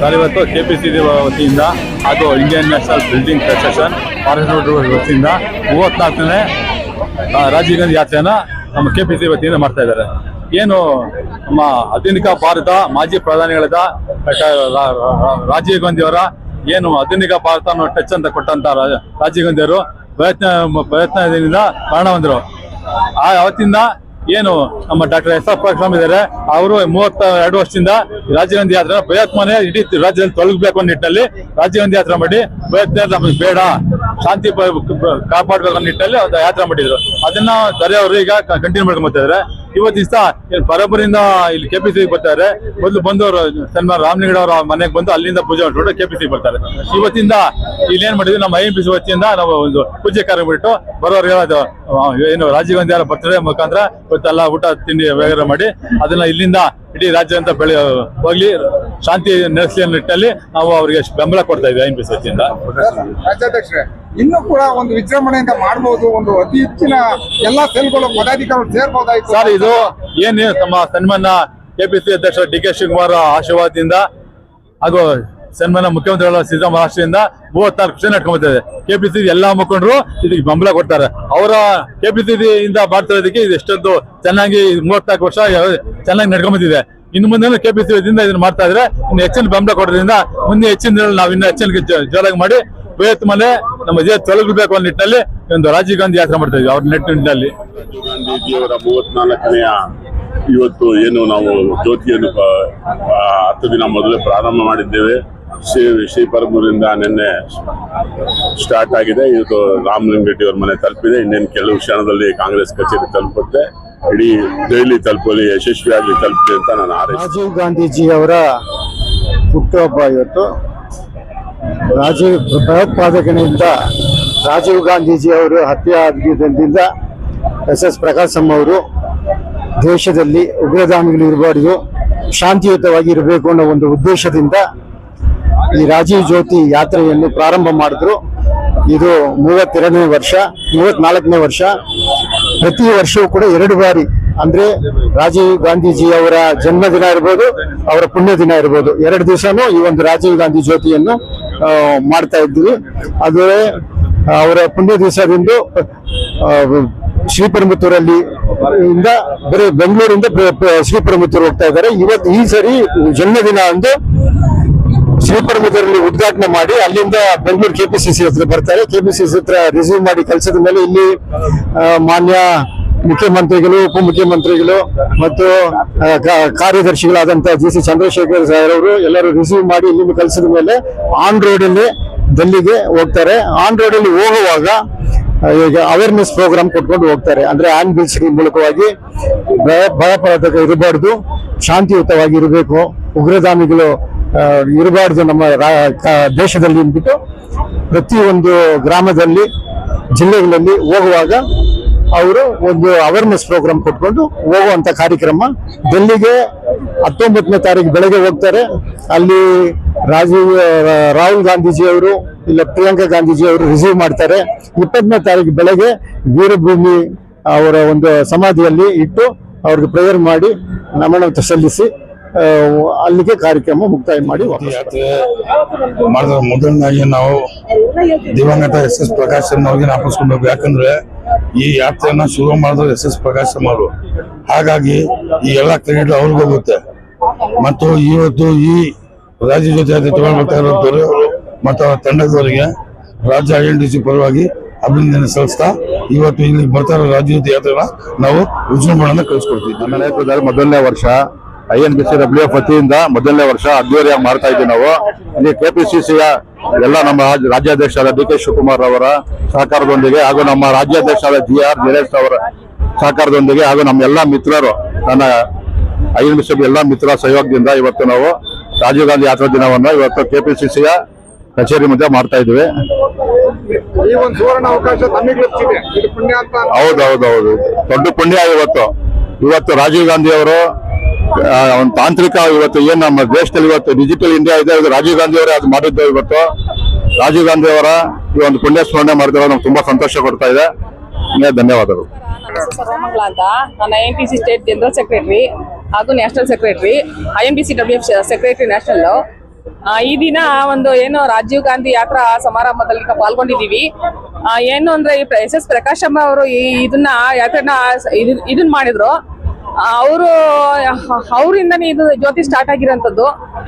Sir, ಇವತ್ತು K P C ವತಿಯಿಂದ ಹಾಗೂ Indian national building association forest ವತಿಯಿಂದ ಮೂವತ್ನಾಲ್ಕನೇ ರಾಜೀವ್ ಗಾಂಧಿ ಯಾತ್ರೆಯನ್ನು ನಮ್ಮ ಕೆ ಪಿ ಸಿ ವತಿಯಿಂದ ಮಾಡ್ತಾ ಇದ್ದಾರೆ. ಏನು ನಮ್ಮ ಆಧುನಿಕ ಭಾರತ, ಮಾಜಿ ಪ್ರಧಾನಿಗಳಾದ ರಾಜೀವ್ ಗಾಂಧಿ ಅವರ ಏನು ಆಧುನಿಕ ಭಾರತ ಟಚ್ ಅಂತ ಕೊಟ್ಟಂತ ರಾಜೀವ್ ಗಾಂಧಿ ಅವರು ಪ್ರಯತ್ನ, ಪ್ರಯತ್ನದಿಂದ ಕಾರಣ ಹೊಂದರು ಆ, ಅವತ್ತಿಂದ ಏನು ನಮ್ಮ ಡಾಕ್ಟರ್ ಎಸ್ ಆರ್ ಸ್ವಾಮಿ ಇದ್ದಾರೆ, ಅವರು ಮೂವತ್ತ ಎರಡು ವರ್ಷದಿಂದ ರಾಜೀವ್ ಯಾತ್ರೆ ಪ್ರಯತ್ನನೇ ಇಡೀ ರಾಜ್ಯದಲ್ಲಿ ತೊಲಗಬೇಕು ಅನ್ನೋ ನಿಟ್ಟಿನಲ್ಲಿ ಯಾತ್ರೆ ಮಾಡಿ ಪ್ರಯತ್ನ ನಮಗೆ ಬೇಡ, ಶಾಂತಿ ಕಾಪಾಡಬೇಕು ಅನ್ನೋ ನಿಟ್ಟಿನಲ್ಲಿ ಯಾತ್ರೆ ಮಾಡಿದ್ರು. ಅದನ್ನ ಅವರು ಈಗ ಕಂಟಿನ್ಯೂ ಮಾಡ್ಕೊಂಡ್ ಬರ್ತಿದ್ದಾರೆ ಇವತ್ತು ದಿವಸ ಪರಂಪರೆಯಿಂದ ಇಲ್ಲಿ ಕೆಪಿಸಿ ಬರ್ತಾರೆ. ಮೊದಲು ಬಂದವರು ಸನ್ಮಾನ ರಾಮಲಿಂಗಡ ಅವರ ಮನೆಗೆ ಬಂದು ಅಲ್ಲಿಂದ ಪೂಜೆ ಮಾಡ್ಕೊಂಡು ಕೆಪಿಸಿ ಬರ್ತಾರೆ. ಇವತ್ತಿಂದ ಇಲ್ಲಿ ಏನ್ ಮಾಡಿದ್ವಿ, ನಮ್ಮ ಐ ಪಿ ಸಿ ವತಿಯಿಂದ ನಾವು ಒಂದು ಪೂಜೆ ಕಾರ್ಯ ಬಿಟ್ಟು ಬರೋರು ಹೇಳೋದು ಏನು ರಾಜೀವ್ ಗಾಂಧಿ ಅವರ ಬರ್ತಡೇ ಮುಖಾಂತರ, ಇವತ್ತೆಲ್ಲ ಊಟ, ತಿಂಡಿ ವ್ಯವಹಾರ ಮಾಡಿ ಅದನ್ನ ಇಲ್ಲಿಂದ ಇಡೀ ರಾಜ್ಯ ಅಂತ ಬೆಳೆ ಹೋಗ್ಲಿ ಶಾಂತಿ ನೆಲೆಸಲಿ ಅನ್ನೋ ನಿಟ್ಟಿನಲ್ಲಿ ನಾವು ಅವರಿಗೆ ಬೆಂಬಲ ಕೊಡ್ತಾ ಇದ್ವಿ ಐನ್ ಬಿ ಪಿ ಸಿ ಇನ್ನು ರಾಜ್ಯಾಧ್ಯಕ್ಷರೇ ಇನ್ನೂ ಕೂಡ ಒಂದು ವಿಜೃಂಭಣೆಯಿಂದ ಮಾಡಬಹುದು ಒಂದು ಅತಿ ಹೆಚ್ಚಿನ ಎಲ್ಲಾ ಸೆಲ್ಗಳು ಪದಾಧಿಕಾರಿಗಳು ಸೇರ್ಬೋದಾಯ್ತು ಸರ್ ಇದು ಏನು ತಮ್ಮ ಸನ್ಮಾನ ಕೆಪಿಸಿ ಅಧ್ಯಕ್ಷ ಡಿ ಕೆ ಶಿವಕುಮಾರ್ ಆಶೀರ್ವಾದದಿಂದ ಹಾಗೂ ಸನ್ಮಾನ ಮುಖ್ಯಮಂತ್ರಿಗಳ ಸಿದ್ದರಾಮಯ್ಯದಿಂದ ಮೂವತ್ತಾರು ವರ್ಷ ಸಿ ಕೆಪಿಸಿ ಎಲ್ಲಾ ಮುಖಂಡರು ಇದಕ್ಕೆ ಬೆಂಬಲ ಕೊಡ್ತಾರೆ. ಅವರ ಕೆಪಿಸಿ ಇಂದ ಮಾಡ್ತಿರೋದಕ್ಕೆ ಇದು ಎಷ್ಟೊಂದು ಚೆನ್ನಾಗಿ ಮೂವತ್ನಾಲ್ಕು ವರ್ಷ ಚೆನ್ನಾಗಿ ನಡ್ಕೊಂಬಂದಿದೆ ಇನ್ನು ಮುಂದೆ ಕೆಪಿಸಿ ಇಂದ ಇದನ್ನ ಮಾಡ್ತಾ ಇದ್ರೆ ಇನ್ನು ಹೆಚ್ಚಿನ ಬೆಂಬಲ ಕೊಡೋದ್ರಿಂದ ಮುಂದೆ ಹೆಚ್ಚಿನ ನಾವು ಇನ್ನು ಹೆಚ್ಚಿನ ಜೋರಾಗಿ ಮಾಡಿ ಪ್ರಯತ್ನ ಮೇಲೆ ನಮ್ಮ ದೇಹ ತೊಲಗಬೇಕು ಅನ್ನೋ ನಿಟ್ಟಿನಲ್ಲಿ ಒಂದು ರಾಜೀವ್ ಗಾಂಧಿ ಯಾತ್ರೆ ಮಾಡ್ತಾ ಇದ್ವಿ ಅವ್ರ ನಿಟ್ಟಿನಲ್ಲಿ. ಗಾಂಧೀಜಿಯವರ ಮೂವತ್ನಾಲ್ಕನೆಯ ಇವತ್ತು ಏನು ನಾವು ಜ್ಯೋತಿಯನ್ನು ಹತ್ತು ದಿನ ಮೊದಲೇ ಪ್ರಾರಂಭ ಮಾಡಿದ್ದೇವೆ. ಶ್ರೀ ಶ್ರೀಪರಮೂರಿಂದ ನಿನ್ನೆ ಸ್ಟಾರ್ಟ್ ಆಗಿದೆ. ಇದು ರಾಮಲಿಂಗರೆಡ್ಡಿ ಅವ್ರ ಮನೆ ತಲುಪಿದೆ. ಇನ್ನೇನು ಕೆಲವು ಕ್ಷಣದಲ್ಲಿ ಕಾಂಗ್ರೆಸ್ ಕಚೇರಿ ತಲುಪುತ್ತೆ. ಇಡೀ ದೆಹಲಿ ತಲುಪಲಿ ಯಶಸ್ವಿಯಾಗಿ ತಲುಪಿದೆ ಅಂತ ನಾನು ರಾಜೀವ್ ಗಾಂಧೀಜಿ ಅವರ ಹುಟ್ಟುಹಬ್ಬ ಇವತ್ತು. ರಾಜೀವ್ ಭಯೋತ್ಪಾದಕನಿಂದ ರಾಜೀವ್ ಗಾಂಧೀಜಿ ಅವರು ಹತ್ಯೆ ಆಗಿದ್ದರಿಂದ ಎಸ್ ಎಸ್ ಅಮ್ಮ ಅವರು ದೇಶದಲ್ಲಿ ಉಗ್ರಧಾಮಿಗಳು ಇರಬಾರ್ದು, ಶಾಂತಿಯುತವಾಗಿ ಇರಬೇಕು ಅನ್ನೋ ಒಂದು ಉದ್ದೇಶದಿಂದ ಈ ರಾಜೀವ್ ಜ್ಯೋತಿ ಯಾತ್ರೆಯನ್ನು ಪ್ರಾರಂಭ ಮಾಡಿದ್ರು. ಇದು ಮೂವತ್ತೆರಡನೇ ವರ್ಷ, ಮೂವತ್ನಾಲ್ಕನೇ ವರ್ಷ. ಪ್ರತಿ ವರ್ಷವೂ ಕೂಡ ಎರಡು ಬಾರಿ, ಅಂದ್ರೆ ರಾಜೀವ್ ಗಾಂಧೀಜಿ ಅವರ ಜನ್ಮದಿನ ಇರ್ಬೋದು, ಅವರ ಪುಣ್ಯ ದಿನ ಇರ್ಬೋದು. ಎರಡು ದಿವಸನೂ ಈ ಒಂದು ರಾಜೀವ್ ಗಾಂಧಿ ಜ್ಯೋತಿಯನ್ನು ಮಾಡ್ತಾ ಇದ್ವಿ ಅದು ಅವರ ಪುಣ್ಯ ದಿವಸದಿಂದ ಶ್ರೀಪರಮತ್ತೂರಲ್ಲಿ ಇಂದ ಬರೀ ಬೆಂಗಳೂರಿಂದ ಪ್ರ- ಪ್ರ- ಹೋಗ್ತಾ ಇದ್ದಾರೆ. ಇವತ್ತು ಈ ಸರಿ ಜನ್ಮದಿನ ಅಂದು ಶ್ರೀಪೆರುಂಬತ್ತೂರಲ್ಲಿ ಉದ್ಘಾಟನೆ ಮಾಡಿ, ಅಲ್ಲಿಂದ ಬೆಂಗಳೂರು ಕೆಪಿಸಿಸಿ ಹತ್ರ ಬರ್ತಾರೆ. ಕೆಪಿಸಿಸಿ ಹತ್ರ ರಿಸೀವ್ ಮಾಡಿ ಕಳಿಸಿದ ಮೇಲೆ ಇಲ್ಲಿ ಮಾನ್ಯ ಮುಖ್ಯಮಂತ್ರಿಗಳು, ಉಪಮುಖ್ಯಮಂತ್ರಿಗಳು ಮತ್ತು ಕಾರ್ಯದರ್ಶಿಗಳಾದಂತಹ ಜಿ ಸಿ ಚಂದ್ರಶೇಖರ್ ಸರ್ ಅವರು ಎಲ್ಲರೂ ರಿಸೀವ್ ಮಾಡಿ ಇಲ್ಲಿಂದ ಕಳಿಸಿದ ಮೇಲೆ ಆನ್ ರೋಡ್ ಅಲ್ಲಿ ಡೆಲ್ಲಿಗೆ ಹೋಗ್ತಾರೆ. ಆನ್ ರೋಡ್ ಅಲ್ಲಿ ಹೋಗುವಾಗ ಈಗ ಅವೇರ್ನೆಸ್ ಪ್ರೋಗ್ರಾಮ್ ಕೊಟ್ಕೊಂಡು ಹೋಗ್ತಾರೆ. ಅಂದ್ರೆ ಆನ್ ಬಿಲ್ಸ್ ಮೂಲಕವಾಗಿ ಭಯ ಭಯಪಾತಕ ಇರಬಾರ್ದು, ಶಾಂತಿಯುತವಾಗಿ ಇರಬೇಕು ಉಗ್ರಧಾಮಿಗಳು ಇರಬಾರ್ದು ನಮ್ಮ ದೇಶದಲ್ಲಿ ಅಂದ್ಬಿಟ್ಟು ಪ್ರತಿಯೊಂದು ಗ್ರಾಮದಲ್ಲಿ, ಜಿಲ್ಲೆಗಳಲ್ಲಿ ಹೋಗುವಾಗ ಅವರು ಒಂದು ಅವೇರ್ನೆಸ್ ಪ್ರೋಗ್ರಾಮ್ ಕೊಟ್ಕೊಂಡು ಹೋಗುವಂತ ಕಾರ್ಯಕ್ರಮ ಡೆಲ್ಲಿಗೆ ಹತ್ತೊಂಬತ್ತನೇ ತಾರೀಕು ಬೆಳಗ್ಗೆ ಹೋಗ್ತಾರೆ. ಅಲ್ಲಿ ರಾಜೀವ್ ರಾಹುಲ್ ಗಾಂಧೀಜಿ ಅವರು ಇಲ್ಲ ಪ್ರಿಯಾಂಕಾ ಗಾಂಧೀಜಿ ಅವರು ರಿಸೀವ್ ಮಾಡ್ತಾರೆ. ಇಪ್ಪತ್ತನೇ ತಾರೀಕು ಬೆಳಗ್ಗೆ ವೀರಭೂಮಿ ಅವರ ಒಂದು ಸಮಾಧಿಯಲ್ಲಿ ಇಟ್ಟು ಅವ್ರಿಗೆ ಪ್ರೇಯರ್ ಮಾಡಿ ನಮನ ಸಲ್ಲಿಸಿ ಅಲ್ಲಿಗೆ ಕಾರ್ಯಕ್ರಮ ಮುಕ್ತಾಯ ಮಾಡಿ ಯಾತ್ರೆ ಮಾಡಿದ ನಾವು ದಿವಂಗತ ಎಸ್ ಎಸ್ ಪ್ರಕಾಶನ್ ಅವ್ರಿಗೆ ಜ್ಞಾಪಿಸ್ಕೊಬೇಕು ಯಾಕಂದ್ರೆ ಈ ಯಾತ್ರೆಯನ್ನ ಶುರು ಮಾಡಿದ್ರು ಎಸ್ ಎಸ್ ಪ್ರಕಾಶ್ ಅವರು. ಹಾಗಾಗಿ ಈ ಎಲ್ಲ ಕ್ರೆಡಿಟ್ ಅವ್ರಿಗೆ ಹೋಗುತ್ತೆ. ಮತ್ತು ಇವತ್ತು ಈ ರಾಜ್ಯ ಜೊತೆ ಯಾತ್ರೆ ತಗೊಂಡು ಬರ್ತಾ ಇರೋ ದೊರೆಯವರು ಮತ್ತು ಅವರ ತಂಡದವರಿಗೆ ರಾಜ್ಯ ಐ ಎನ್ ಡಿ ಸಿ ಪರವಾಗಿ ಅಭಿನಂದನೆ ಸಲ್ಲಿಸ್ತಾ ಇವತ್ತು ಇಲ್ಲಿ ಬರ್ತಾ ಇರೋ ರಾಜ್ಯ ಯಾತ್ರೆನ ನಾವು ವಿಜೃಂಭಣೆಯನ್ನು ಕಳಿಸ್ಕೊಡ್ತೀವಿ. ನನ್ನ ನೇತೃತ್ವದಲ್ಲಿ ಮೊದಲನೇ ವರ್ಷ I N B C W F ವತಿಯಿಂದ ಮೊದಲನೇ ವರ್ಷ ಅದ್ದೂರಿಯಾಗಿ ಮಾಡ್ತಾ ಇದ್ದೀವಿ ನಾವು. ಇಲ್ಲಿ ಕೆಪಿಸಿಸಿಯ ಎಲ್ಲ ನಮ್ಮ ರಾಜ್ಯ- ರಾಜ್ಯಾಧ್ಯಕ್ಷರಾದ ಡಿ ಕೆ ಶಿವಕುಮಾರ್ ಅವರ ಸಹಕಾರದೊಂದಿಗೆ ಹಾಗೂ ನಮ್ಮ ರಾಜ್ಯಾಧ್ಯಕ್ಷರಾದ ಜಿ ಆರ್ ದಿನೇಶ್ ಅವರ ಸಹಕಾರದೊಂದಿಗೆ ಹಾಗೂ ನಮ್ಮ ಎಲ್ಲ ಮಿತ್ರರು, ನನ್ನ ಐ ಎನ್ ಬಿ ಸಿ ಎಲ್ಲ ಮಿತ್ರ ಸಹಯೋಗದಿಂದ ಇವತ್ತು ನಾವು ರಾಜೀವ್ ಗಾಂಧಿ ಯಾತ್ರಾ ದಿನವನ್ನು ಇವತ್ತು ಕೆಪಿಸಿಸಿಯ ಕಚೇರಿ ಮಧ್ಯೆ ಮಾಡ್ತಾ ಇದ್ವಿ ಈ ಒಂದು ಸುವರ್ಣ ಅವಕಾಶ ತಮಗೆ ಲಭಿಸಿದೆ ಇದು ಪುಣ್ಯ ಅಂತ ಹೌದು ಹೌದು ಹೌದು. ದೊಡ್ಡ ಪುಣ್ಯ ಇವತ್ತು. ಇವತ್ತು ರಾಜೀವ್ ಗಾಂಧಿ ಅವರು ಆ, ಒಂದು ತಾಂತ್ರಿಕ ಇವತ್ತು ಏನ್ ನಮ್ಮ ದೇಶದಲ್ಲಿ ಇವತ್ತು ಡಿಜಿಟಲ್ ಇಂಡಿಯಾ ಇದೆ ಇದು ರಾಜೀವ್ ಗಾಂಧಿ ಅವರೇ ಅದು ಮಾಡಿದ್ದು ಇವತ್ತು. ರಾಜೀವ್ ಗಾಂಧಿ ಅವರ ಈ ಒಂದು ಪುಣ್ಯ ಸ್ಮರಣೆ ಮಾಡಿದ್ರೆ ನಮ್ಗೆ ತುಂಬಾ ಸಂತೋಷ ಕೊಡ್ತಾ ಇದೆ. ಧನ್ಯವಾದಗಳು. ಅಂತ. ನಾನು I M P C state general secretary ಹಾಗೂ national secretary I M P C W F secretary national ಈ ದಿನ ಒಂದು ಏನು ರಾಜೀವ್ ಗಾಂಧಿ ಯಾತ್ರಾ ಸಮಾರಂಭದಲ್ಲಿ ಪಾಲ್ಗೊಂಡಿದ್ದೀವಿ. ಏನು ಅಂದ್ರೆ ಈ ಎಸ್ ಎಸ್ ಪ್ರಕಾಶಮ್ಮ ಅವರು ಈ ಇದನ್ನ, ಯಾತ್ರೆನ ಇದನ್ನ ಇದನ್ ಇದನ್ ಮಾಡಿದ್ರು. ಅವರು, ಅವರಿಂದನೇ ಇದು ಜ್ಯೋತಿ ಸ್ಟಾರ್ಟ್ ಆಗಿರೋಂಥದ್ದು.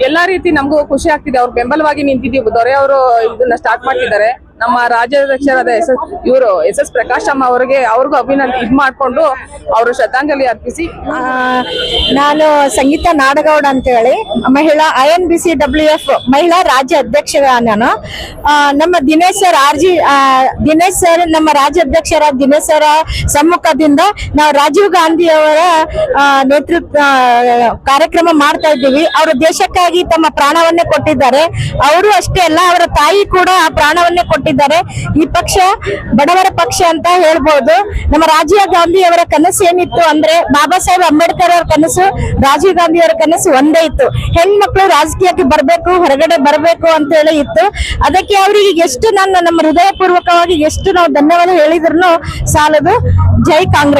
ಎಲ್ಲಾ ರೀತಿ ನಮಗೂ ಖುಷಿ ಆಗ್ತಿದೆ. ಅವ್ರು ಬೆಂಬಲವಾಗಿ ನಿಂತಿದ್ದೀವಿ. ದೊರೆ ಅವರು ಇದನ್ನ ಸ್ಟಾರ್ಟ್ ಮಾಡ್ತಿದ್ದಾರೆ. ನಮ್ಮ ರಾಜ್ಯಾಧ್ಯಕ್ಷರಾದ ಎಸ್ ಎಸ್ ಇವರು ಎಸ್ ಎಸ್ ಪ್ರಕಾಶಮ್ಮ ಅವರಿಗೆ ಅವ್ರಿಗೂ ಅಭಿನಂದ ಇದ್ ಮಾಡ್ಕೊಂಡು ಅವರು ಶ್ರದ್ಧಾಂಜಲಿ ಅರ್ಪಿಸಿ. ನಾನು ಸಂಗೀತ ನಾಡಗೌಡ ಅಂತ ಹೇಳಿ ಮಹಿಳಾ I N B C W F ಮಹಿಳಾ ರಾಜ್ಯ ಅಧ್ಯಕ್ಷ ನಾನು. ನಮ್ಮ Dinesh sir R G Dinesh sir ನಮ್ಮ ರಾಜ್ಯಾಧ್ಯಕ್ಷರ ದಿನೇಶ್ ಸರ ಸಮ್ಮುಖದಿಂದ ನಾವು ರಾಜೀವ್ ಗಾಂಧಿ ಅವರ ನೇತೃತ್ವ ಕಾರ್ಯಕ್ರಮ ಮಾಡ್ತಾ ಇದ್ದೀವಿ. ಅವರು ದೇಶಕ್ಕಾಗಿ ತಮ್ಮ ಪ್ರಾಣವನ್ನೇ ಕೊಟ್ಟಿದ್ದಾರೆ. ಅವರು ಅಷ್ಟೇ ಅಲ್ಲ, ಅವರ ತಾಯಿ ಕೂಡ ಆ ಪ್ರಾಣವನ್ನೇ ಕೊಟ್ಟಿದ್ದಾರೆ. ಈ ಪಕ್ಷ ಬಡವರ ಪಕ್ಷ ಅಂತ ಹೇಳ್ಬೋದು. ನಮ್ಮ ರಾಜೀವ್ ಗಾಂಧಿ ಅವರ ಕನಸು ಏನಿತ್ತು ಅಂದ್ರೆ ಬಾಬಾ ಸಾಹೇಬ್ ಅಂಬೇಡ್ಕರ್ ಅವರ ಕನಸು, ರಾಜೀವ್ ಗಾಂಧಿ ಅವರ ಕನಸು ಒಂದೇ ಇತ್ತು. ಹೆಣ್ಮಕ್ಳು ರಾಜಕೀಯಕ್ಕೆ ಬರಬೇಕು, ಹೊರಗಡೆ ಬರಬೇಕು ಅಂತ ಹೇಳಿ ಇತ್ತು. ಅದಕ್ಕೆ ಅವರಿಗೆ ಎಷ್ಟು ನನ್ನ, ನಮ್ಮ ಹೃದಯಪೂರ್ವಕವಾಗಿ ಎಷ್ಟು ನಾವು ಧನ್ಯವಾದ ಹೇಳಿದ್ರು ಸಾಲದು ಜೈ ಕಾಂಗ್ರೆಸ್.